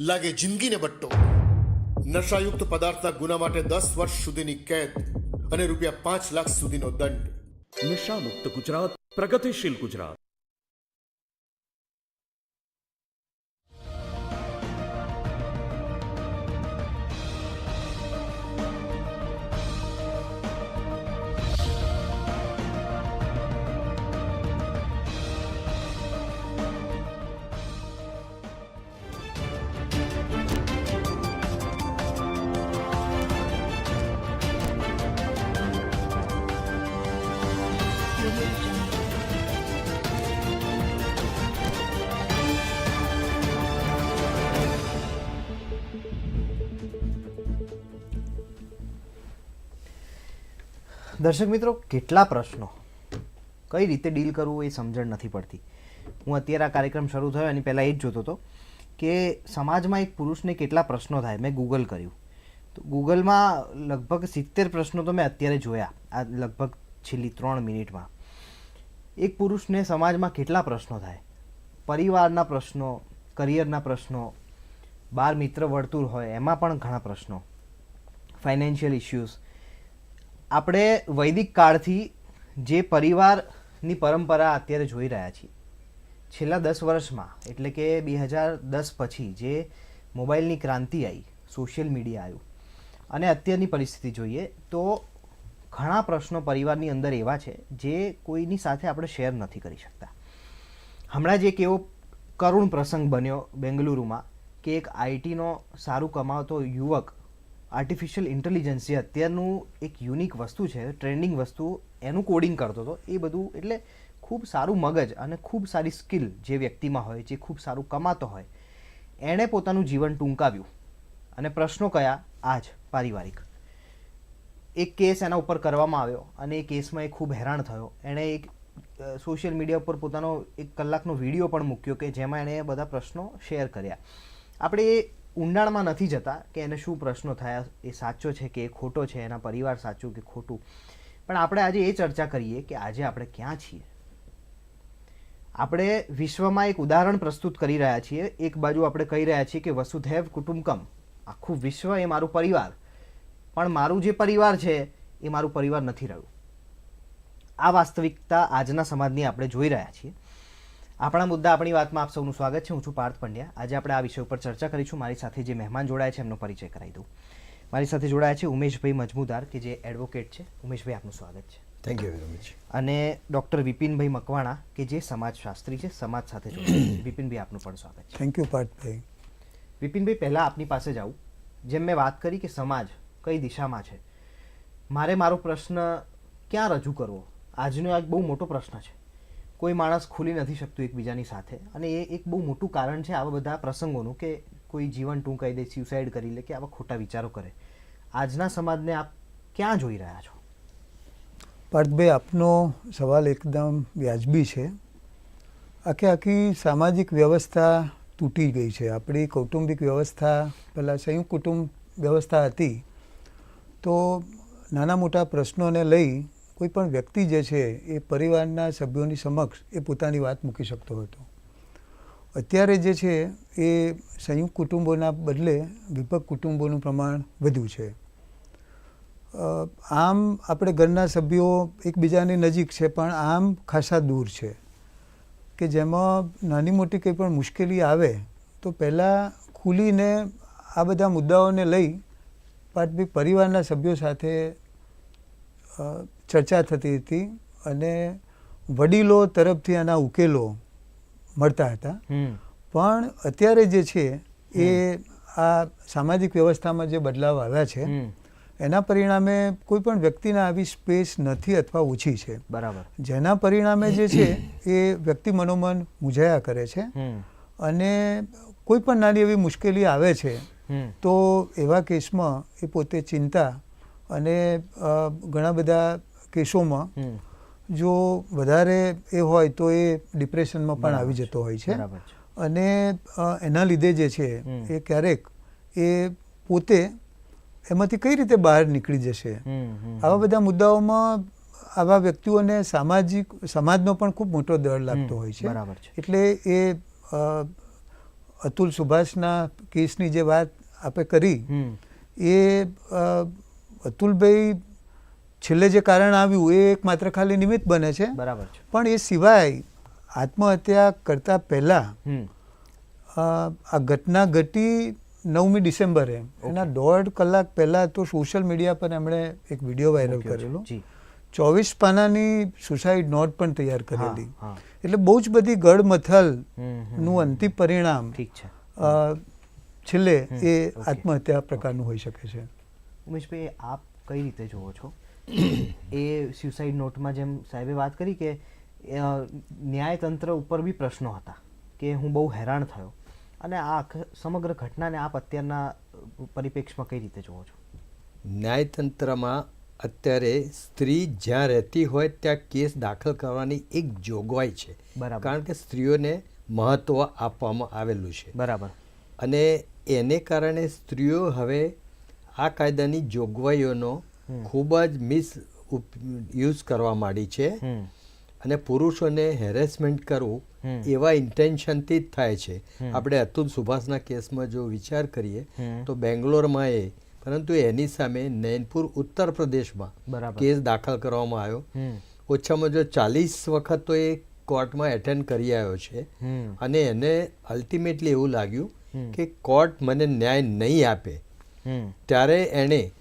લાગે જિંદગીને બટ્ટો. નશાયુક્ત પદાર્થના ગુના માટે દસ વર્ષ સુધીની કેદ અને રૂપિયા પાંચ લાખ સુધીનો દંડ. નશામુક્ત ગુજરાત, પ્રગતિશીલ ગુજરાત. દર્શક મિત્રો, કેટલા પ્રશ્નો? કઈ રીતે ડીલ કરવું એ સમજણ નથી પડતી. હું અત્યારે આ કાર્યક્રમ શરૂ થયો, એની પહેલાં એ જ જોતો હતો કે સમાજમાં એક પુરુષને કેટલા પ્રશ્નો થાય. મેં ગૂગલ કર્યું. તો ગૂગલમાં લગભગ સિત્તેર પ્રશ્નો તો મેં અત્યારે જોયા, આ લગભગ છેલ્લી ત્રણ મિનિટમાં. એક પુરુષને સમાજમાં કેટલા પ્રશ્નો થાય? પરિવારના પ્રશ્નો, કરિયરના પ્રશ્નો બાર મિત્ર વર્તુળ હોય, એમાં પણ ઘણા પ્રશ્નો. ફાઇનાન્શિયલ ઇશ્યુઝ આપણે વૈદિક કાળથી જે પરિવારની પરંપરા અત્યારે જોઈ રહ્યા છીએ, છેલ્લા દસ વર્ષમાં, એટલે કે બે હજાર દસ પછી જે મોબાઈલની ક્રાંતિ આવી સોશિયલ મીડિયા આવ્યું, અને અત્યારની પરિસ્થિતિ જોઈએ તો ઘણા પ્રશ્નો પરિવારની અંદર એવા છે જે કોઈની સાથે આપણે શેર નથી કરી શકતા. હમણાં જ એક એવો કરુણ પ્રસંગ બન્યો બેંગલુરુમાં કે એક આઈટીનો સારું કમાવતો યુવક આર્ટિફિશિયલ ઇન્ટેલિજન્સ જે અત્યારનું એક યુનિક વસ્તુ છે ટ્રેન્ડિંગ વસ્તુ, એનું કોડિંગ કરતો હતો, એ બધું એટલે ખૂબ સારું મગજ અને ખૂબ સારી સ્કિલ જે વ્યક્તિમાં હોય, જે ખૂબ સારું કમાતો હોય, એણે પોતાનું જીવન ટૂંકાવ્યું. અને પ્રશ્નો કયા? આ જ પારિવારિક. એક કેસ એના ઉપર કરવામાં આવ્યો અને એ કેસમાં એ ખૂબ હેરાન થયો. એણે એક સોશિયલ મીડિયા ઉપર પોતાનો એક કલાકનો વીડિયો પણ મૂક્યો કે જેમાં એણે બધા પ્રશ્નો શેર કર્યા. આપણે ઊંડાણમાં નથી જતા કે એને શું પ્રશ્નો થયા, એ સાચો છે કે એ ખોટો છે, એના પરિવાર સાચું કે ખોટું. પણ આપણે આજે એ ચર્ચા કરીએ કે આજે આપણે ક્યાં છીએ. આપણે વિશ્વમાં એક ઉદાહરણ પ્રસ્તુત કરી રહ્યા છીએ. એક બાજુ આપણે કહી રહ્યા છીએ કે વસુધૈવ કુટુંબકમ, આખું વિશ્વ એ મારું પરિવાર. પણ મારું જે પરિવાર છે, એ મારું પરિવાર નથી રહ્યું. આ વાસ્તવિકતા આજના સમાજની આપણે જોઈ રહ્યા છીએ. આપણા મુદ્દા આપણી વાતમાં આપ સૌનું સ્વાગત છે. હું છું પાર્થ પંડ્યા. આજે આપણે આ વિષય ઉપર ચર્ચા કરીશું. મારી સાથે જે મહેમાન જોડાયા છે એમનો પરિચય કરાવી દઉં. મારી સાથે જોડાયા છે ઉમેશભાઈ મજમુદાર કે જે એડવોકેટ છે. ઉમેશભાઈ આપનું સ્વાગત છે. થેન્ક યુ વેરી મચ અને ડૉક્ટર વિપિનભાઈ મકવાણા કે જે સમાજશાસ્ત્રી છે સમાજ સાથે જોડાયા છે. વિપિનભાઈ આપનું પણ સ્વાગત છે. થેન્ક યુ પાર્થભાઈ. વિપિનભાઈ પહેલાં આપની પાસે જાઉં. જેમ મેં વાત કરી કે સમાજ કઈ દિશામાં છે. મારે મારો પ્રશ્ન ક્યાં રજૂ કરવો? આજનો એક બહુ મોટો પ્રશ્ન છે. કોઈ માણસ ખુલી નથી શકતું એકબીજાની સાથે. અને એ એક બહુ મોટું કારણ છે આવા બધા પ્રસંગોનું કે કોઈ જીવન ટૂંકાઈ દે સ્યુસાઇડ કરી લે કે આવા ખોટા વિચારો કરે. આજના સમાજને આપ ક્યાં જોઈ રહ્યા છો? પાર્થભાઈ, આપનો સવાલ એકદમ વ્યાજબી છે. આખી આખી સામાજિક વ્યવસ્થા તૂટી ગઈ છે. આપણી કૌટુંબિક વ્યવસ્થા, પહેલાં સંયુક્ત કુટુંબ વ્યવસ્થા હતી, તો નાના મોટા પ્રશ્નોને લઈ કોઈ પણ વ્યક્તિ જે છે એ પરિવારના સભ્યોની સમક્ષ એ પોતાની વાત મૂકી શકતો હતો. અત્યારે જે છે એ સંયુક્ત કુટુંબોના બદલે વિભક્ત કુટુંબોનું પ્રમાણ વધ્યું છે. આમ આપણે ઘરના સભ્યો એકબીજાની નજીક છે પણ આમ ખાસા દૂર છે કે જેમાં નાની મોટી કંઈ પણ મુશ્કેલી આવે તો પહેલાં ખુલીને આ બધા મુદ્દાઓને લઈ પાટભી પરિવારના સભ્યો સાથે ચર્ચા થતી હતી અને વડીલો તરફથી આના ઉકેલો મળતા હતા. પણ અત્યારે જે છે એ આ સામાજિક વ્યવસ્થામાં જે બદલાવ આવ્યા છે એના પરિણામે કોઈ પણ વ્યક્તિને આવી સ્પેસ નથી અથવા ઓછી છે. બરાબર. જેના પરિણામે જે છે એ વ્યક્તિ મનોમન મૂંઝાયા કરે છે અને કોઈ પણ નાની એવી મુશ્કેલી આવે છે તો એવા કેસમાં એ પોતે ચિંતા અને ઘણા બધા કેસોમાં જો વધારે એ હોય તો એ ડિપ્રેશનમાં પણ આવી જતો હોય છે. અને એના લીધે જે છે એ ક્યારેક એ પોતે એમાંથી કઈ રીતે બહાર નીકળી જશે? આવા બધા મુદ્દાઓમાં આવા વ્યક્તિઓને સામાજિક સમાજનો પણ ખૂબ મોટો દર લાગતો હોય છે. એટલે એ અતુલ સુભાષના કેસની જે વાત આપે કરી એ અતુલભાઈ છેલ્લે જે કારણ આવ્યું એ એક માત્ર ખાલી નિમિત્ત બને છે. બરાબર છે. પણ એ સિવાય આત્મહત્યા કરતા પહેલા આ ઘટના ઘટી નવમી ડિસેમ્બરે. એના દોઢ કલાક પહેલા તો સોશિયલ મીડિયા પર એમણે એક વીડિયો વાયરલ કરેલો. ચોવીસ પાનાની સુસાઇડ નોટ પણ તૈયાર કરેલી. એટલે બહુ જ બધી હમ, નું અંતિમ પરિણામ છેલ્લે એ આત્મહત્યા પ્રકારનું હોઈ શકે છે. ઉમેશભાઈ આપ કઈ રીતે જુઓ છો? એ સ્યુસાઇડ નોટમાં જેમ સાહેબે વાત કરી કે ન્યાયતંત્ર ઉપર બી પ્રશ્નો હતા કે હું બહુ હેરાન થયો. અને આ સમગ્ર ઘટનાને આપ અત્યારના પરિપ્રેક્ષમાં કઈ રીતે જુઓ છો? ન્યાયતંત્રમાં અત્યારે સ્ત્રી જ્યાં રહેતી હોય ત્યાં કેસ દાખલ કરવાની એક જોગવાઈ છે. બરાબર. કારણ કે સ્ત્રીઓને મહત્ત્વ આપવામાં આવેલું છે. બરાબર. અને એને કારણે સ્ત્રીઓ હવે આ કાયદાની જોગવાઈઓનો ખૂબ જ મિસ યુઝ કરવા માંડી છે. અને પુરુષોને હેરેસમેન્ટ કરવું. એવા ઇન્ટેન્શનથી જ થાય છે. આપણે અતુલ સુભાષના કેસમાં જો વિચાર કરીએ. તો બેંગ્લોરમાં એ પરંતુ એની સામે નૈનપુર ઉત્તર પ્રદેશમાં કેસ દાખલ કરવામાં આવ્યો. ઓછામાં જો ચાલીસ વખત તો એ કોર્ટમાં એટેન્ડ કરી આવ્યો છે. અને એને અલ્ટિમેટલી એવું લાગ્યું કે કોર્ટ મને ન્યાય નહીં આપે. ત્યારે એણે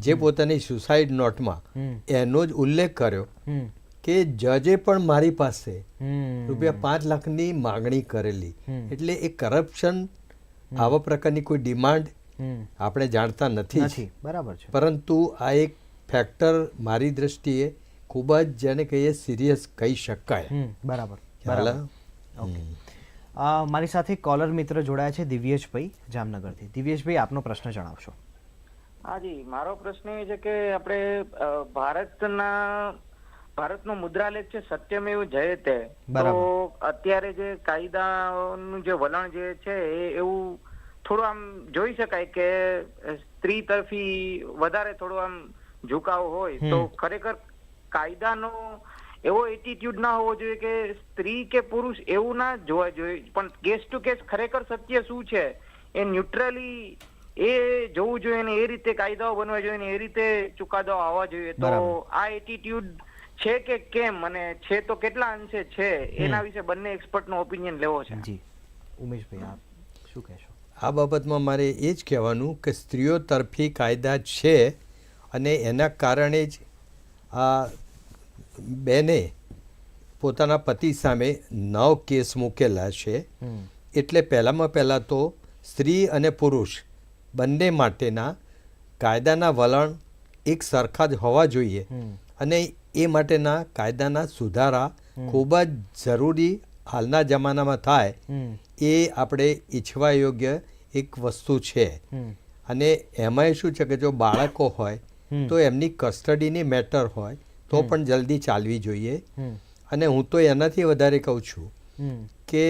જે પોતાની સુસાઇડ નોટમાં. એનો જ ઉલ્લેખ કર્યો કે જજે પણ મારી પાસે રૂપિયા પાંચ લાખની માગણી કરેલી. એટલે એ કરપ્શન આવા પ્રકારની કોઈ ડિમાન્ડ આપણે જાણતા નથી બરાબર છે. પરંતુ આ એક ફેક્ટર મારી દ્રષ્ટિએ ખૂબ જ જેને કહીએ સિરિયસ કહી શકાય. બરાબર. બરાબર. મારી સાથે કોલર મિત્ર જોડાયા છે દિવ્યેશભાઈ જામનગરથી. દિવ્યેશભાઈ આપનો પ્રશ્ન જણાવશો. હાજી મારો પ્રશ્ન એ છે કે આપણે ભારતના ભારતનો મુદ્રાલેખ છે સત્યમેવ જયતે. તો અત્યારે જે કાયદાનું જે વલણ જે છે એ એવું થોડું આમ જોઈ શકાય કે સ્ત્રી તરફી વધારે થોડું આમ ઝુકાવ હોય તો ખરેખર કાયદાનો એવો એટીટ્યુડ ના હોવો જોઈએ કે સ્ત્રી કે પુરુષ એવું ના જોવા જોઈએ. પણ કેસ ટુ કેસ ખરેખર સત્ય શું છે? એ ન્યુટ્રલી એ જોવું જોઈએ ને એ રીતે કાયદાઓ બનવા જોઈએ ને એ રીતે ચુકાદાઓ આવવા જોઈએ. તો આ એટીટ્યુડ છે કે કેમ? અને છે તો કેટલા અંશે છે? એના વિશે બંને એક્સપર્ટ નો ઓપિનિયન લેવો છે. જી. ઉમેશભાઈ આપ શું કહેશો? આ બાબતમાં મારે એ જ કહેવાનું કે સ્ત્રીઓ તરફી કાયદા છે અને એના કારણે જ આ બેને પોતાના પતિ સામે નવ કેસ મૂકેલા છે. હમ. એટલે પહેલામાં પહેલાં તો સ્ત્રી અને પુરુષ બંને માટેના કાયદાના વલણ એક સરખા જ હોવા જોઈએ. અને એ માટેના કાયદાના સુધારા ખૂબ જ જરૂરી હાલના જમાનામાં થાય એ આપણે ઈચ્છવા યોગ્ય એક વસ્તુ છે. અને એમાંય શું છે કે જો બાળકો હોય તો એમની કસ્ટડીની મેટર હોય તો પણ જલ્દી ચાલવી જોઈએ. અને હું તો એનાથી વધારે કહું છું કે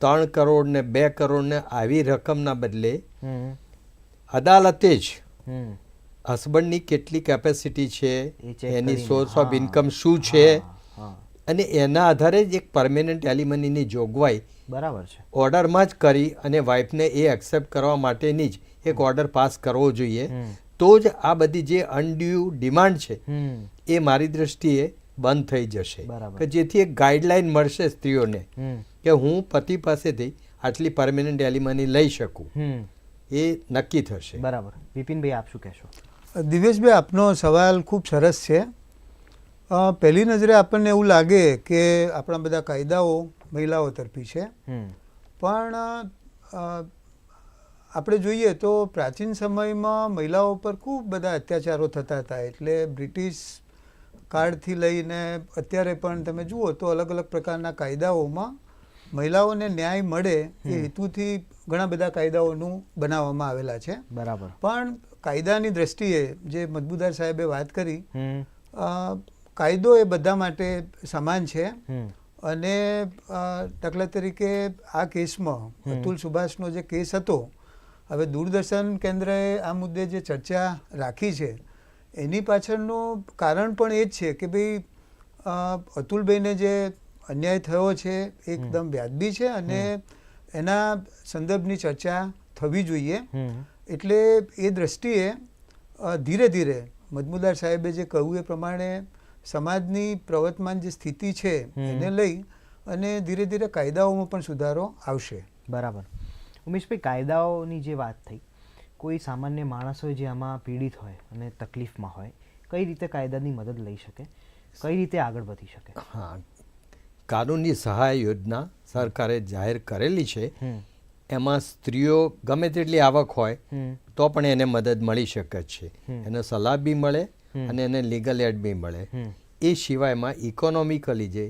ત્રણ કરોડ ને બે કરોડ ને આવી રકમના બદલે અદાલતે જ હસબન્ડની કેટલી કેપેસિટી છે એની સોર્સ ઓફ ઇન્કમ શું છે? અને એના આધારે જ એક પરમેનન્ટ એલિમનીની જોગવાઈ બરાબર છે. ઓર્ડરમાં જ કરી અને વાઇફને એ એક્સેપ્ટ કરવા માટેની જ એક ઓર્ડર પાસ કરવો જોઈએ. તો જ આ બધી જે અનડ્યુ ડિમાન્ડ છે એ મારી દ્રષ્ટિએ બંધ થઈ જશે. કે જેથી એક ગાઈડલાઈન મળશે સ્ત્રીઓને કે હું પતિ પાસેથી આટલી પરમેનન્ટ એલિમની લઈ શકું. એ નક્કી થશે. બરાબર. વિપિનભાઈ આપ શું કહેશો? દિવેશભાઈ આપનો સવાલ ખૂબ સરસ છે. પહેલી નજરે આપણને એવું લાગે કે આપણા બધા કાયદાઓ મહિલાઓ તરફી છે. હમ. પણ આપણે જોઈએ તો પ્રાચીન સમયમાં મહિલાઓ પર ખૂબ બધા અત્યાચારો થતા હતા. એટલે બ્રિટિશ કાળથી લઈને અત્યારે પણ તમે જુઓ તો અલગ અલગ પ્રકારના કાયદાઓમાં મહિલાઓને ન્યાય મળે એ હેતુથી ઘણા બધા કાયદાઓનું બનાવવામાં આવેલા છે. બરાબર. પણ કાયદાની દ્રષ્ટિએ જે મજબૂદાર સાહેબે વાત કરી કાયદો એ બધા માટે સમાન છે. અને દાખલા તરીકે આ કેસમાં અતુલ સુભાષનો જે કેસ હતો હવે દૂરદર્શન કેન્દ્રએ આ મુદ્દે જે ચર્ચા રાખી છે એની પાછળનું કારણ પણ એ જ છે કે ભાઈ અતુલભાઈને જે અન્યાય થયો છે એકદમ વ્યાજબી છે અને એના સંદર્ભની ચર્ચા થવી જોઈએ. એટલે એ દ્રષ્ટિએ ધીરે ધીરે મજમુદાર સાહેબે જે કહ્યું એ પ્રમાણે સમાજની પ્રવર્તમાન જે સ્થિતિ છે એને લઈ અને ધીરે ધીરે કાયદાઓમાં પણ સુધારો આવશે. બરાબર. ઉમેશભાઈ કાયદાઓની જે વાત થઈ કોઈ સામાન્ય માણસ હોય જે આમાં પીડિત હોય અને તકલીફમાં હોય કઈ રીતે કાયદાની મદદ લઈ શકે? કઈ રીતે આગળ વધી શકે? હા કાનૂની સહાય યોજના સરકારે જાહેર કરેલી છે. એમાં સ્ત્રીઓ ગમે તેટલી આવક હોય તો પણ એને મદદ મળી શકે છે. એને સલાહ બી મળે અને એને લીગલ એડ બી મળે. એ સિવાયમાં ઇકોનોમિકલી જે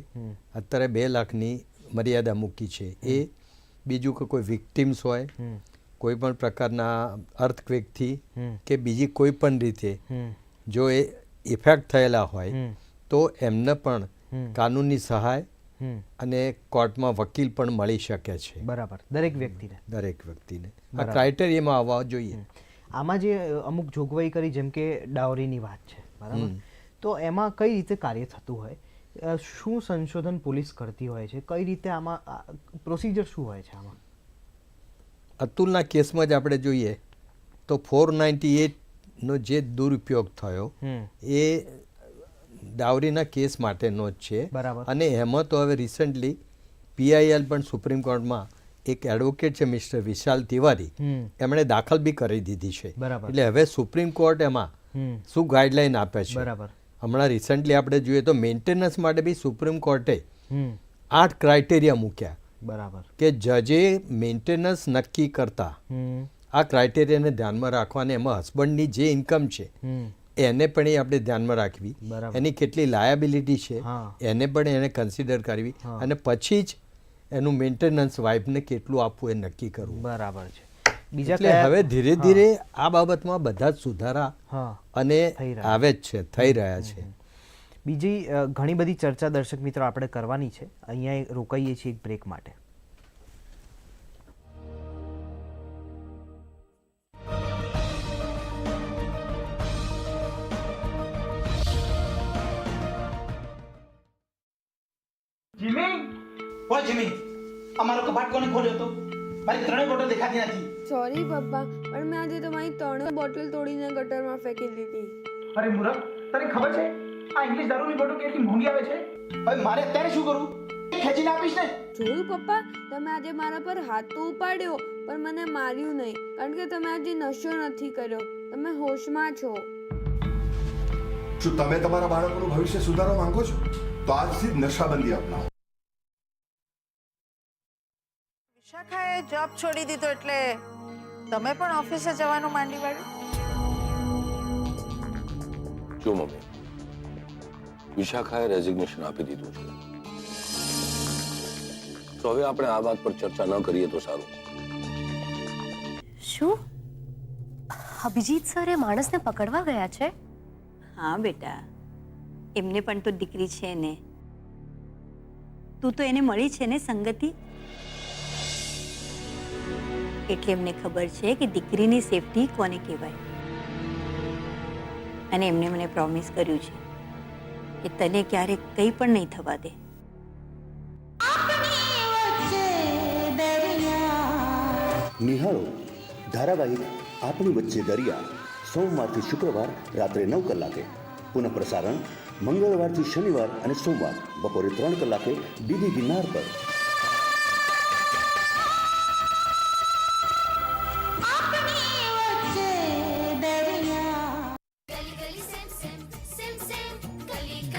અત્યારે બે લાખની મર્યાદા મૂકી છે એ બીજું કે કોઈ વિક્ટિમ્સ હોય કોઈ પણ પ્રકારના અર્થક્વેકથી કે બીજી કોઈ પણ રીતે જો એ ઇફેક્ટ થયેલા હોય તો એમને પણ. કાનૂની સહાય અને કોર્ટમાં વકીલ પણ મળી શકે છે. બરાબર. દરેક વ્યક્તિને. દરેક વ્યક્તિને. આ. ક્રાઇટેરિયામાં આવવા જોઈએ. આમાં જે અમુક જોગવાઈ કરી જેમ કે ડાવરીની વાત છે. બરાબર? તો એમાં કઈ રીતે કાર્ય થતું હોય? શું સંશોધન પોલીસ કરતી હોય છે? કઈ રીતે આમાં પ્રોસિજર શું હોય છે આમાં? અતુલના કેસમાં જ આપણે જોઈએ તો ફોર નાઇન્ટી એટનો જે દુરુપયોગ થયો એ ડાવરીના કેસ માટેનો જ છે. બરાબર. અને એમાં તો હવે રિસન્ટલી પીઆઈએલ પણ સુપ્રીમ કોર્ટમાં એક એડવોકેટ છે મિસ્ટર વિશાલ તિવારી. એમણે દાખલ બી કરી દીધી છે. એટલે હવે સુપ્રીમ કોર્ટ એમાં શું ગાઈડલાઈન આપે છે? બરાબર. હમણાં રિસન્ટલી આપણે જોઈએ તો મેન્ટેનન્સ માટે બી સુપ્રીમ કોર્ટે આઠ ક્રાઇટેરિયા મૂક્યા. બરાબર. કે જજે મેન્ટેનન્સ નક્કી કરતા આ ક્રાઇટેરિયાને ધ્યાનમાં રાખવાને એમાં હસબન્ડની જે ઇન્કમ છે એને પણ એ આપણે ધ્યાનમાં રાખવી. એની કેટલી લાયાબિલિટી છે એને પણ એને કન્સિડર કરવી અને પછી જ એનું મેન્ટેનન્સ વાઇફને કેટલું આપવું એ નક્કી કરવું. બરાબર છે. બીજા હવે ધીરે ધીરે આ બાબતમાં બધા જ સુધારા અને આવે જ છે થઈ રહ્યા છે. બીજી ઘણી બધી ચર્ચા દર્શક મિત્રો આપણે કરવાની છે. અહીંયા રોકાઈએ છીએ એક બ્રેક માટે. ઓ જીમી. અમારો કબાટ કોને ખોલ્યો હતો? મારી ત્રણેય બોટલ દેખાતી નથી. સોરી પપ્પા પણ મેં આજે તમારી ત્રણ બોટલ તોડીને ગટરમાં ફેંકી દીધી. અરે મૂરખ તને ખબર છે? આ ઇંગ્લિશ દારૂની બોટલ કેટલી મોંઘી આવે છે? હવે મારે અત્યારે શું કરું ખેંચીને આપીશ ને. જોયું પપ્પા? તમે આજે મારા પર હાથ તો ઉપાડ્યો પણ મને માર્યું નહીં કારણ કે તમે આજે નશો નથી કર્યો. તમે હોશમાં છો. શું તમે તમારા બાળકોનું ભવિષ્ય સુધારવા માંગો છો? તો આજથી જ નશાબંધી અપનાવો. વિશાખાએ જોબ છોડી દીધો એટલે તમે પણ ઓફિસે જવાનું માંડી વાળ્યું જો મમ્મી વિશાખાએ રેઝિગ્નેશન આપી દીધું છે. તો હવે આપણે આ વાત પર ચર્ચા ન કરીએ તો સારું. શું? અભિજીત સર એ માણસને પકડવા ગયા છે? હા બેટા. એમને પણ તો દીકરી છે ને. તું તો એને મળી છે ને સંગતિ? એટલે એમને ખબર છે કે દીકરીની સેફટી કોને કહેવાય. અને એમને મને પ્રોમિસ કર્યું છે કે તને ક્યારેક કંઈ પણ નહીં થવા દે. નિહાળો, ધારાવાહિક આપણી વચ્ચે દરિયા, સોમવારથી શુક્રવાર રાત્રે નવ કલાકે. પુનઃ પ્રસારણ મંગળવારથી શનિવાર અને સોમવાર બપોરે ત્રણ કલાકે ડીડી ગિરનાર પર.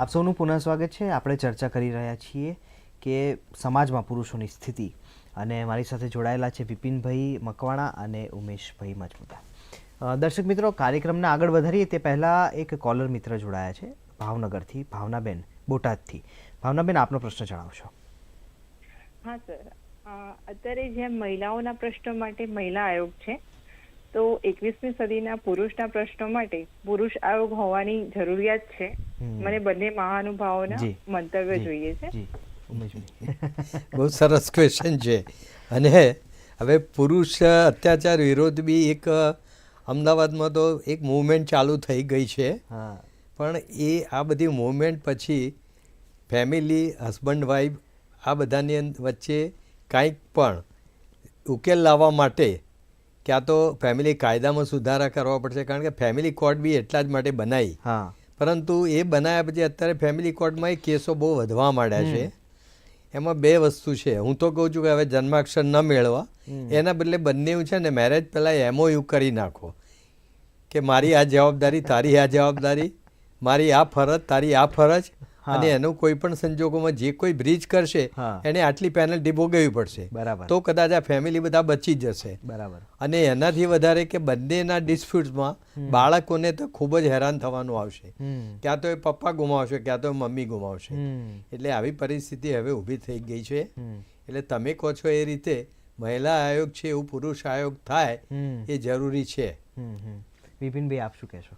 આપ સૌનું પુનઃ સ્વાગત છે. આપણે ચર્ચા કરી રહ્યા છીએ કે સમાજમાં પુરુષોની સ્થિતિ અને મારી સાથે જોડાયેલા છે વિપિનભાઈ મકવાણા અને ઉમેશભાઈ મજમુદા. દર્શક મિત્રો, કાર્યક્રમને આગળ વધારીએ તે પહેલાં એક કોલર મિત્ર જોડાયા છે, ભાવનગરથી, ભાવનાબેન બોટાદથી. ભાવનાબેન, આપનો પ્રશ્ન જણાવશો. હા, સર. અત્યારે જેમ મહિલાઓના પ્રશ્નો માટે મહિલા આયોગ છે તો એકવીસમી સદીના પુરુષના પ્રશ્નો માટે પુરુષ આયોગ હોવાની જરૂરિયાત છે. મને બંને મહાનુભાવોના મંતવ્ય જોઈએ છે. બહુ સરસ ક્વેશ્ચન છે. અને હવે પુરુષ અત્યાચાર વિરોધ બી એક અમદાવાદમાં તો એક મૂવમેન્ટ ચાલુ થઈ ગઈ છે. પણ એ આ બધી મૂવમેન્ટ પછી ફેમિલી હસબન્ડ વાઈફ આ બધાની વચ્ચે કાંઈક પણ ઉકેલ લાવવા માટે ક્યાં તો ફેમિલી કાયદામાં સુધારા કરવા પડશે કારણ કે ફેમિલી કોર્ટ બી એટલા જ માટે બનાવી હા. પરંતુ એ બનાવ્યા પછી અત્યારે ફેમિલી કોર્ટમાં એ કેસો બહુ વધવા માંડ્યા છે. એમાં બે વસ્તુ છે. હું તો કહું છું કે હવે જન્માક્ષર ન મેળવા. એના બદલે બંને છે ને મેરેજ પહેલાં એમઓયુ કરી નાખો. કે મારી આ જવાબદારી તારી આ જવાબદારી મારી આ ફરજ તારી આ ફરજ અને એનું કોઈ પણ સંજોગોમાં જે કોઈ બ્રિજ કરશે એને આટલી પેનલ્ટી ભોગવવી પડશે. બરાબર. તો કદાચ આ ફેમિલી બધા બચી જશે. બરાબર. અને એનાથી વધારે કે બંનેના ડિસ્પ્યુટ્સમાં બાળકોને તો ખૂબ જ હેરાન થવાનું આવશે. ક્યાં તો એ પપ્પા ગુમાવશે ક્યાં તો એ મમ્મી ગુમાવશે. હમ. એટલે આવી પરિસ્થિતિ હવે ઊભી થઈ ગઈ છે. હમ. એટલે તમે કહો છો એ રીતે મહિલા આયોગ છે એવું પુરુષ આયોગ થાય એ જરૂરી છે. વિપિનભાઈ આપ શું કહેશો?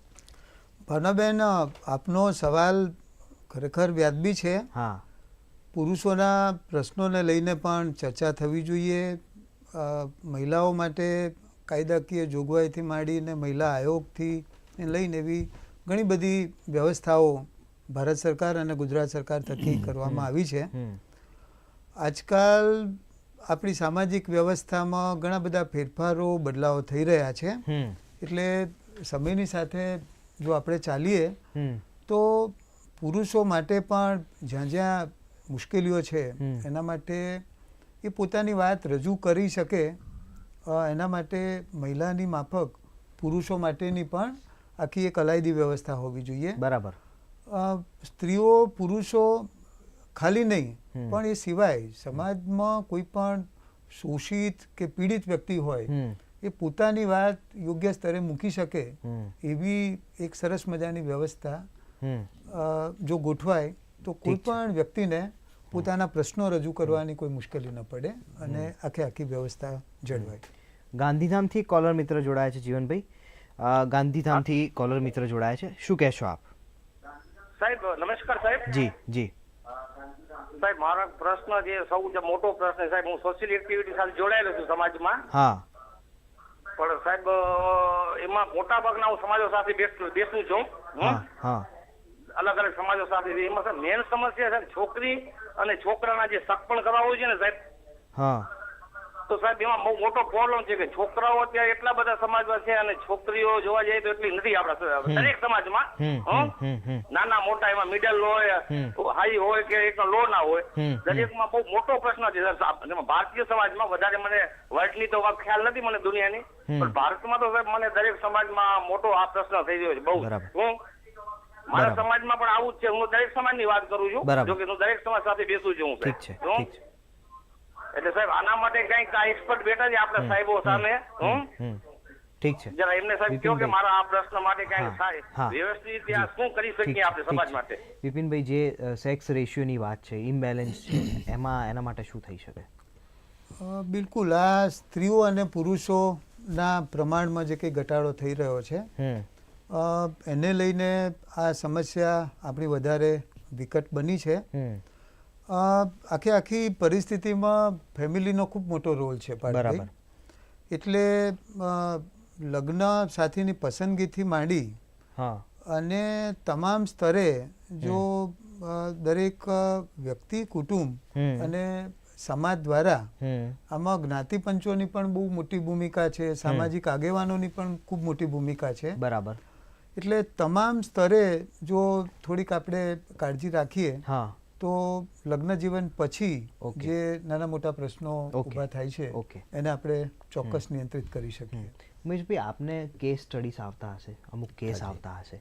ભાવનાબેન આપનો સવાલ ખરેખર વ્યાજબી છે. હા. પુરુષોના પ્રશ્નોને લઈને પણ ચર્ચા થવી જોઈએ. મહિલાઓ માટે કાયદાકીય જોગવાઈથી માંડીને મહિલા આયોગથી લઈને એવી ઘણી બધી વ્યવસ્થાઓ ભારત સરકાર અને ગુજરાત સરકાર થકી કરવામાં આવી છે. આજકાલ આપણી સામાજિક વ્યવસ્થામાં ઘણા બધા ફેરફારો બદલાવો થઈ રહ્યા છે. એટલે સમયની સાથે જો આપણે ચાલીએ તો પુરુષો માટે પણ જ્યાં જ્યાં મુશ્કેલીઓ છે એના માટે એ પોતાની વાત રજૂ કરી શકે. એના માટે મહિલાની માફક પુરુષો માટેની પણ આખી એક અલાયદી વ્યવસ્થા હોવી જોઈએ. બરાબર. સ્ત્રીઓ પુરુષો ખાલી નહીં પણ એ સિવાય સમાજમાં કોઈ પણ શોષિત કે પીડિત વ્યક્તિ હોય એ પોતાની વાત યોગ્ય સ્તરે મૂકી શકે એવી એક સરસ મજાની વ્યવસ્થા જો ગોઠવાય તો કોઈ પણ વ્યક્તિને પોતાના પ્રશ્નો રજૂ કરવાની કોઈ મુશ્કેલી ન પડે અને આખે આખી વ્યવસ્થા જળવાય. ગાંધીધામથી કોલર મિત્ર જોડાયા છે જીવનભાઈ. ગાંધીધામથી કોલર મિત્ર જોડાયા છે. શું કહેશો આપ? સાહેબ નમસ્કાર સાહેબ. જી જી. સાહેબ મારો પ્રશ્ન જે સૌથી મોટો પ્રશ્ન સાહેબ હું સોશિયલ એક્ટિવિટી સાથે જોડાયેલો છું સમાજમાં. હા. પણ સાહેબ એમાં મોટા ભાગના હું સમાજો સાથે બેસું બેસું છું. હા હા. અલગ અલગ સમાજો સાથે એમાં સાહેબ મેન સમસ્યા છે છોકરી અને છોકરાના જે સગપણ કરવા હોય છે ને સાહેબ. હા. તો સાહેબ એમાં બહુ મોટો પ્રોબ્લેમ છે કે છોકરાઓ અત્યારે એટલા બધા સમાજમાં છે અને છોકરીઓ જોવા જઈએ તો એટલી નથી આપણા દરેક સમાજમાં. નાના મોટા એમાં મિડલ હોય હાઈ હોય કે એક લો ના હોય. દરેકમાં બહુ મોટો પ્રશ્ન છે. સર. એમાં ભારતીય સમાજમાં વધારે મને વર્લ્ડની તો ખ્યાલ નથી મને દુનિયાની. પણ ભારતમાં તો સાહેબ મને દરેક સમાજમાં મોટો આ પ્રશ્ન થઈ ગયો છે બહુ. હું મારા. સમાજમાં પણ આવું જ છે. હું દરેક સમાજની વાત કરું છું જો કે હું દરેક સમાજ સાથે બેસું છું ઠીક છે એટલે સાહેબ આના માટે કંઈક આ એક્સપર્ટ બેઠા છે આપણા સાહેબો સામે હમ ઠીક છે. જરા એમને સાહેબ કહો કે મારા આ પ્રશ્ન માટે કંઈક થાય. વ્યવસ્થિત શું કરી શકીએ આપણે સમાજ માટે? વિપિનભાઈ જે સેક્સ રેશિયોની વાત છે ઇમ્બેલેન્સ છે એમાં એના માટે શું થઈ શકે? બિલકુલ. આ સ્ત્રીઓ અને પુરુષોના પ્રમાણમાં જે કંઈ ઘટાડો થઈ રહ્યો છે એને લઈને આ સમસ્યા આપણી વધારે વિકટ બની છે. આખી આખી પરિસ્થિતિમાં ફેમિલીનો ખૂબ મોટો રોલ છે. બરાબર. એટલે લગ્ન સાથીની પસંદગીથી માંડી અને તમામ સ્તરે જો દરેક વ્યક્તિ કુટુંબ અને સમાજ દ્વારા આમાં જ્ઞાતિ પંચોની પણ બહુ મોટી ભૂમિકા છે સામાજિક આગેવાનોની પણ ખૂબ મોટી ભૂમિકા છે. બરાબર. એટલે તમામ સ્તરે જો થોડીક આપણે કાળજી રાખીએ હા. તો લગ્ન જીવન પછી ઓકે. જે નાના મોટા પ્રશ્નો ઊભા થાય છે ઓકે. એને આપણે ચોક્કસ નિયંત્રિત કરી શકીએ. ઉમેશભાઈ આપને કેસ સ્ટડીઝ આવતા હશે અમુક કેસ આવતા હશે.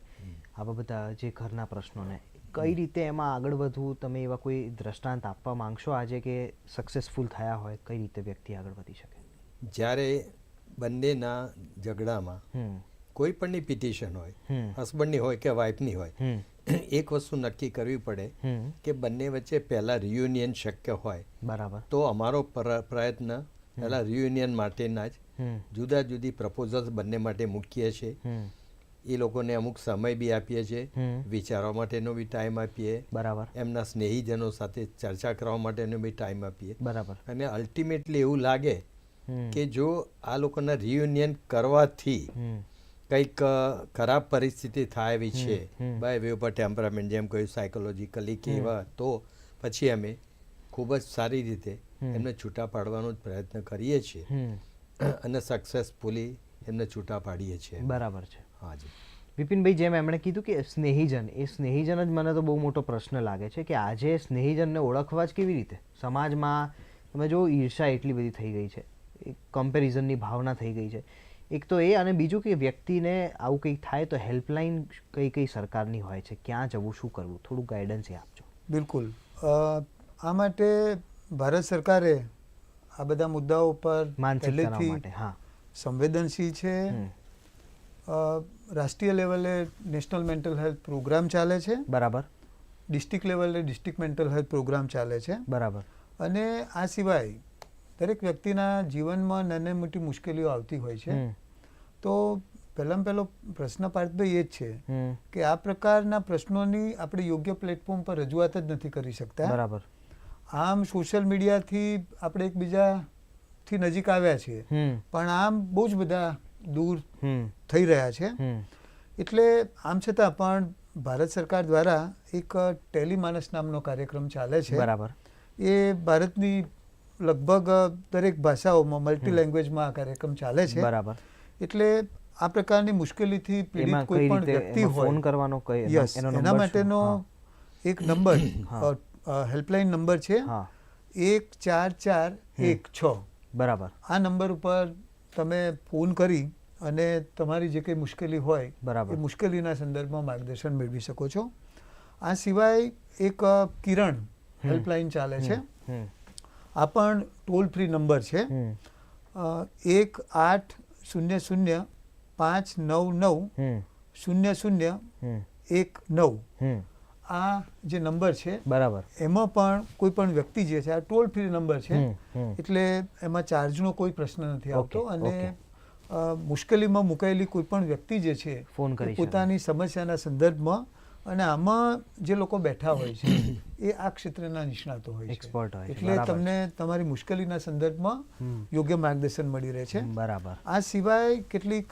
આવા બધા જે ઘરના પ્રશ્નોને કઈ રીતે એમાં આગળ વધવું તમે એવા કોઈ દ્રષ્ટાંત આપવા માંગશો આજે કે સક્સેસફુલ થયા હોય કઈ રીતે વ્યક્તિ આગળ વધી શકે? જ્યારે બંનેના ઝઘડામાં હમ. કોઈ પણની પિટિશન હોય. હસબન્ડની હોય કે વાઈફની હોય એક વસ્તુ નક્કી કરવી પડે કે બંને વચ્ચે પહેલાં રિયુનિયન શક્ય હોય. બરાબર. તો અમારો પ્રયત્ન પહેલાં રિયુનિયન માટેના જ જુદા જુદી પ્રપોઝલ્સ બંને માટે મૂકીએ છીએ. એ લોકોને અમુક સમય બી આપીએ છીએ વિચારવા માટેનો બી ટાઈમ આપીએ. બરાબર. એમના સ્નેહીજનો સાથે ચર્ચા કરવા માટેનો બી ટાઈમ આપીએ. બરાબર. અને અલ્ટિમેટલી એવું લાગે કે જો આ લોકોના રિયુનિયન કરવાથી. કંઈક ખરાબ પરિસ્થિતિ થાય એવી છે. બાય વે ઉપર ટેમ્પરામેન્ટ જેમ કહ્યું સાયકોલોજીકલી કે એવા તો પછી અમે ખૂબ જ સારી રીતે. એમને છૂટા પાડવાનો જ પ્રયત્ન કરીએ છીએ. અને સક્સેસફુલી એમને છૂટા પાડીએ છીએ. બરાબર છે. હાજી વિપિનભાઈ જેમ એમણે કીધું કે સ્નેહીજન એ સ્નેહીજન જ મને તો બહુ મોટો પ્રશ્ન લાગે છે કે આજે સ્નેહીજનને ઓળખવા જ કેવી રીતે? સમાજમાં તમે જો ઈર્ષા એટલી બધી થઈ ગઈ છે કમ્પેરિઝનની ભાવના થઈ ગઈ છે. એક તો એ અને બીજું કે વ્યક્તિને આવું કંઈક થાય તો હેલ્પલાઇન કઈ કઈ સરકારની હોય છે ક્યાં જવું શું કરવું થોડું ગાઈડન્સ એ આપજો. બિલકુલ. આ માટે ભારત સરકારે આ બધા મુદ્દાઓ પર માનસિક તણાવ પહેલેથી માટે, હા. સંવેદનશીલ છે. રાષ્ટ્રીય લેવલે નેશનલ મેન્ટલ હેલ્થ પ્રોગ્રામ ચાલે છે. બરાબર. ડિસ્ટ્રિક્ટ લેવલે ડિસ્ટ્રિક્ટ મેન્ટલ હેલ્થ પ્રોગ્રામ ચાલે છે. બરાબર. અને આ સિવાય દરેક વ્યક્તિના જીવનમાં નાની મોટી મુશ્કેલીઓ આવતી હોય છે. તો પહેલાં પહેલો પ્રશ્ન પાર્થભાઈ એ જ છે. કે આ પ્રકારના પ્રશ્નોની આપણે યોગ્ય પ્લેટફોર્મ પર રજૂઆત જ નથી કરી શકતા. બરાબર. આમ સોશિયલ મીડિયાથી આપણે એકબીજાથી નજીક આવ્યા છીએ પણ આમ બહુ જ બધા દૂર થઈ રહ્યા છે. એટલે આમ છતાં પણ ભારત સરકાર દ્વારા એક ટેલિમાનસ નામનો કાર્યક્રમ ચાલે છે. બરાબર. એ ભારતની લગભગ દરેક ભાષાઓમાં મલ્ટી લેંગ્વેજમાં આ કાર્યક્રમ ચાલે છે. બરાબર. એટલે આ પ્રકારની મુશ્કેલીથી પીડિત કોઈ પણ વ્યક્તિ હોય ફોન કરવાનો કઈ એનો- માટેનો એક નંબર. હેલ્પલાઇન નંબર છે એક ચાર ચાર એક છ. બરાબર. આ નંબર ઉપર તમે ફોન કરી અને તમારી જે કંઈ મુશ્કેલી હોય બરાબર. એ મુશ્કેલીના સંદર્ભમાં માર્ગદર્શન મેળવી શકો છો. આ સિવાય એક કિરણ હેલ્પલાઇન ચાલે છે. આ પણ ટોલ ફ્રી નંબર છે. એક આઠ શૂન્ય શૂન્ય પાંચ નવ નવ શૂન્ય શૂન્ય એક નવ. આ જે નંબર છે બરાબર. એમાં પણ કોઈ પણ વ્યક્તિ જે છે આ ટોલ ફ્રી નંબર છે. એટલે એમાં ચાર્જનો કોઈ પ્રશ્ન નથી આવતો અને મુશ્કેલીમાં મુકાયેલી કોઈ પણ વ્યક્તિ જે છે ફોન કરી પોતાની સમસ્યાના સંદર્ભમાં અને આમાં જે લોકો બેઠા હોય છે એ આ ક્ષેત્રના નિષ્ણાતો હોય છે. Expert હોય એટલે તમને તમારી મુશ્કેલીના સંદર્ભમાં યોગ્ય માર્ગદર્શન મળી રહે છે. બરાબર. આ સિવાય કેટલીક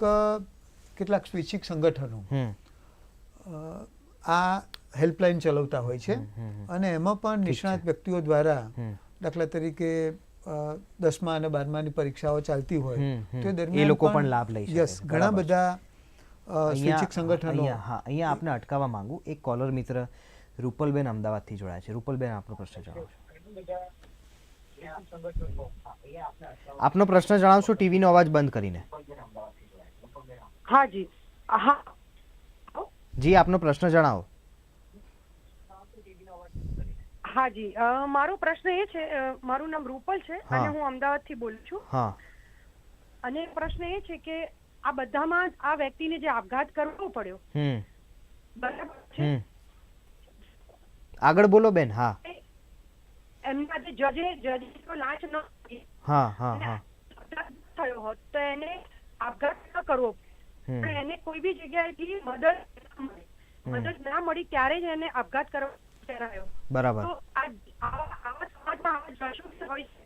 કેટલાક સ્વૈચ્છિક સંગઠનો આ હેલ્પલાઇન ચલાવતા હોય છે. અને એમાં પણ નિષ્ણાત વ્યક્તિઓ દ્વારા દાખલા તરીકે દસમા અને બારમાની પરીક્ષાઓ ચાલતી હોય. તો એ દરમિયાન લોકો પણ લાભ લઈ શકે. યસ ઘણા બધા સ્વૈચ્છિક સંગઠનો. અહીંયા હા અહીંયા આપને અટકાવવા માંગુ. એક કોલર મિત્ર રૂપલબેન અમદાવાદથી જોડાયા છે. રૂપલબેન આપનો પ્રશ્ન જણાવશો આપનો પ્રશ્ન જણાવશો ટીવીનો અવાજ બંધ કરીને. હા જી હા. જી આપનો પ્રશ્ન જણાવો. હા જી મારો પ્રશ્ન એ છે મારું નામ રૂપલ છે અને હું અમદાવાદથી બોલું છું. હા. અને પ્રશ્ન એ છે કે આ બધામાં આ વ્યક્તિને જે આપઘાત કરવો પડ્યો. બરાબર છે? આગળ બોલો બેન હા. એમના જે જજે જજે તો લાંચ ન હા હા હા. થયો હોત તો એને આપઘાત ન કરવો. એને કોઈ બી જગ્યાએથી મદદ. મદદ ના મળી ત્યારે જ એને આપઘાત કરવા બરાબર. તો આ આવા સમાજમાં આવા જશો હોય છે.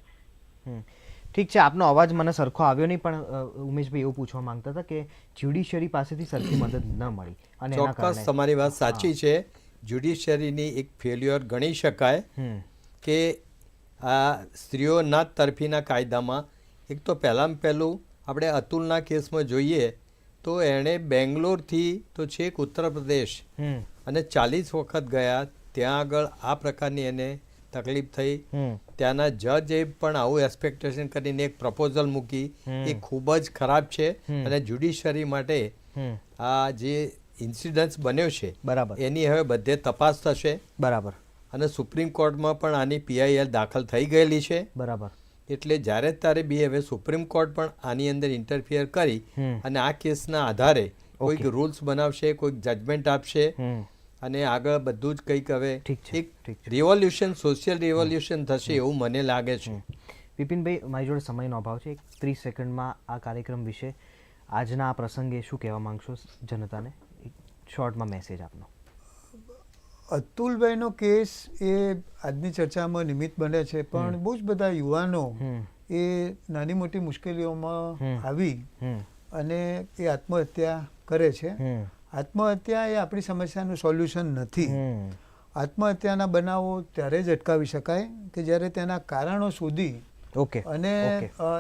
ઠીક છે આપનો અવાજ મને સરખો આવ્યો નહીં પણ ઉમેશભાઈ એવું પૂછવા માંગતા હતા કે જ્યુડિશિયરી પાસેથી સરખી મદદ ન મળી અને ચોક્કસ તમારી વાત સાચી છે. જ્યુડિશિયરીની એક ફેલ્યોર ગણી શકાય કે આ સ્ત્રીઓના તરફીના કાયદામાં. એક તો પહેલાં પહેલું આપણે અતુલના કેસમાં જોઈએ તો એણે બેંગ્લોરથી તો છેક ઉત્તર પ્રદેશ હમ. અને ચાલીસ વખત ગયા. ત્યાં આગળ આ પ્રકારની એને તકલીફ થઈ. ત્યાંના જજે પણ આવું એક્સપેક્ટેશન કરીને એક પ્રપોઝલ મૂકી. એ ખૂબ જ ખરાબ છે અને જ્યુડિશિયરી માટે આ જે ઇન્સિડન્સ બન્યો છે બરાબર. એની હવે બધે તપાસ થશે. બરાબર. અને સુપ્રીમ કોર્ટમાં પણ આની પીઆઈએલ દાખલ થઈ ગયેલી છે. બરાબર. એટલે જ્યારે ત્યારે બી હવે સુપ્રીમ કોર્ટ પણ આની અંદર ઇન્ટરફિયર કરી અને આ કેસના આધારે કોઈક રૂલ્સ બનાવશે કોઈક જજમેન્ટ આપશે. અને આગળ બધું જ કંઈક હવે ઠીક છે, એક ઠીક રિવોલ્યુશન સોશિયલ રિવોલ્યુશન થશે એવું મને લાગે છે. વિપિનભાઈ મારી જોડે સમયનો અભાવ છે. એક ત્રીસ સેકન્ડમાં આ કાર્યક્રમ વિશે આજના આ પ્રસંગે શું કહેવા માંગશો જનતાને? એક શોર્ટમાં મેસેજ આપનો. અતુલભાઈનો કેસ એ આજની ચર્ચામાં નિમિત્ત બને છે પણ બહુ જ બધા યુવાનો એ નાની મોટી મુશ્કેલીઓમાં આવી હમ. અને એ આત્મહત્યા કરે છે. હમ. આત્મહત્યા એ આપણી સમસ્યાનું સોલ્યુશન નથી. આત્મહત્યાના બનાવો ત્યારે જ અટકાવી શકાય કે જ્યારે તેના કારણો શોધી ઓકે અને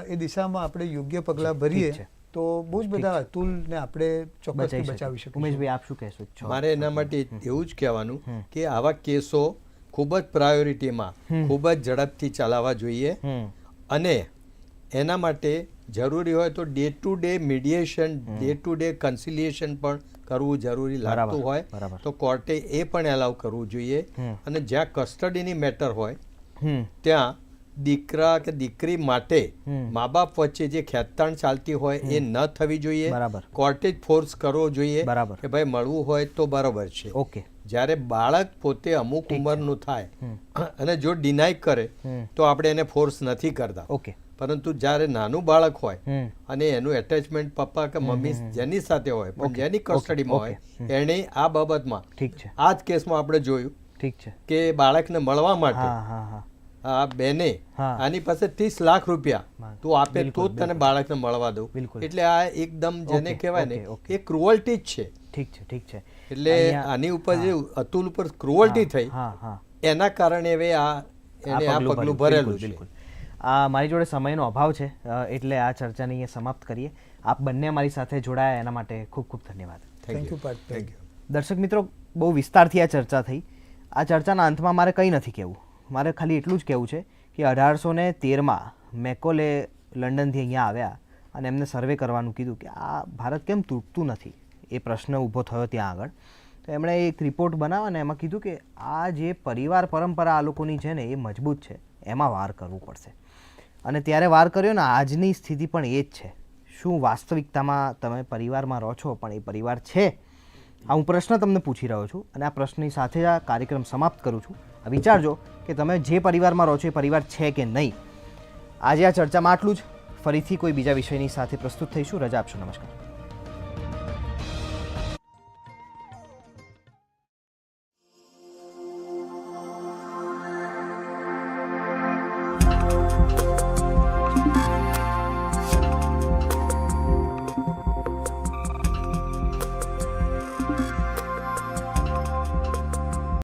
એ દિશામાં આપણે યોગ્ય પગલાં ભરીએ. તો બહુ જ બધા અતુલને આપણે ચોક્કસ બચાવી બચાવી શકીએ ઉમેશભાઈ આપ શું કહેશો? છો. મારે એના માટે એવું જ કહેવાનું કે આવા કેસો ખૂબ જ પ્રાયોરિટીમાં ખૂબ જ ઝડપથી ચલાવવા જોઈએ અને એના માટે જરૂરી હોય તો day to day mediation day to day conciliation પણ કરવું જરૂરી લાગતું હોય તો કોર્ટે એ પણ એલાવ કરવું જોઈએ. અને જ્યાં કસ્ટડીની મેટર હોય ત્યાં દીકરા કે દીકરી માટે મા બાપ વચ્ચે જે ખેંચતાણ ચાલતી હોય એ ન થવી જોઈએ. બરાબર. કોર્ટે જ ફોર્સ કરવો જોઈએ બરાબર. કે ભાઈ મળવું હોય તો બરાબર છે. ઓકે. જ્યારે બાળક પોતે અમુક ઉંમરનું થાય અને જો ડિનાય કરે તો આપણે એને ફોર્સ નથી કરતા. ઓકે. પરંતુ જ્યારે નાનું બાળક હોય અને એનું એટેચમેન્ટ પપ્પા કે મમ્મી જેની સાથે હોય પણ જેની કસ્ટડીમાં હોય એણે આ બાબતમાં ઠીક છે. આ જ કેસમાં આપણે જોયું ઠીક છે. કે બાળકને મળવા માટે આ બેને આની પાસે ત્રીસ લાખ રૂપિયા તું આપે તો જ તને બાળકને મળવા દઉં. એટલે આ એકદમ જેને કહેવાય ને. એ ક્રુઅલ્ટી જ છે. ઠીક છે ઠીક છે. એટલે આની ઉપર જે અતુલ ઉપર ક્રુઅલ્ટી થઈ એના કારણે હવે આ એને આ પગલું ભરેલું છે. આ મારી જોડે સમયનો અભાવ છે એટલે આ ચર્ચાને અહીંયા સમાપ્ત કરીએ. આપ બંને મારી સાથે જોડાયા એના માટે ખૂબ ખૂબ ધન્યવાદ. થેન્ક યુ થેન્ક યુ દર્શક મિત્રો બહુ વિસ્તારથી આ ચર્ચા થઈ. આ ચર્ચાના અંતમાં મારે કંઈ નથી કહેવું. મારે ખાલી એટલું જ કહેવું છે કે અઢારસો ને તેરમાં મેકોલે લંડનથી અહીંયા આવ્યા અને એમને સર્વે કરવાનું કીધું કે આ ભારત કેમ તૂટતું નથી? એ પ્રશ્ન ઊભો થયો ત્યાં આગળ. તો એમણે એક રિપોર્ટ બનાવ્યો અને એમાં કીધું કે આ જે પરિવાર પરંપરા આ લોકોની છે ને એ મજબૂત છે. એમાં વાર કરવું પડશે. અને ત્યારે વાર કર્યો ને, આજની સ્થિતિ પણ એ જ છે. શું વાસ્તવિકતામાં તમે પરિવારમાં રહો છો, પણ એ પરિવાર છે? આ હું પ્રશ્ન તમને પૂછી રહ્યો છું અને આ પ્રશ્નની સાથે આ કાર્યક્રમ સમાપ્ત કરું છું. વિચારજો કે તમે જે પરિવારમાં રહો છો, એ પરિવાર છે કે નહીં? આજે આ ચર્ચામાં આટલું જ. ફરીથી કોઈ બીજા વિષયની સાથે પ્રસ્તુત થઈશું. રજા આપશો. નમસ્કાર.